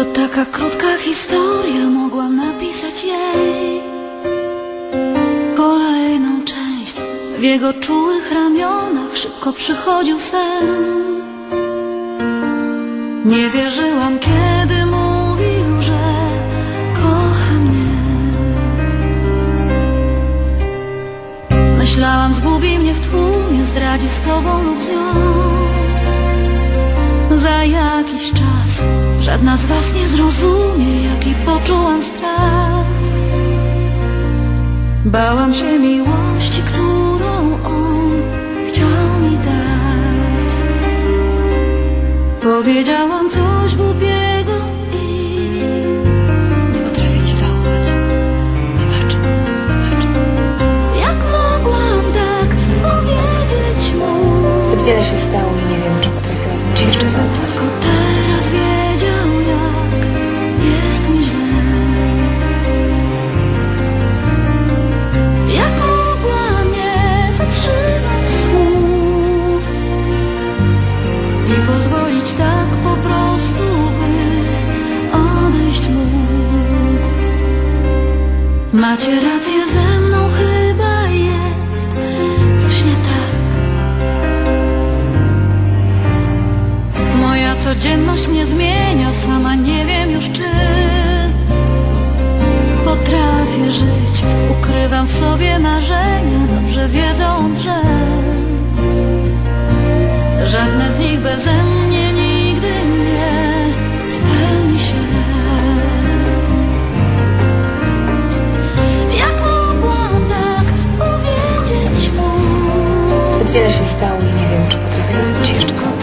To taka krótka historia, mogłam napisać jej kolejną część. W jego czułych ramionach szybko przychodził sen. Nie wierzyłam, kiedy mówił, że kocha mnie. Myślałam, zgubi mnie w tłumie, zdradzi z tobą lub z nią. Za jakiś czas żadna z was nie zrozumie, jaki poczułam strach. Bałam się miłości, którą on chciał mi dać. Powiedziałam coś głupiego i nie potrafię ci zaufać. Wybacz, wybacz. Jak mogłam tak powiedzieć mu? Zbyt wiele się stało i nie wiem, czy potrafiłabym ci jeszcze zaufać. Macie rację ze mną, chyba jest coś nie tak. Moja codzienność mnie zmienia, sama nie wiem już czy potrafię żyć. Ukrywam w sobie marzenia, dobrze wiedząc, że Wiele się stało i nie wiem, czy potrafię robić jeszcze zaufać.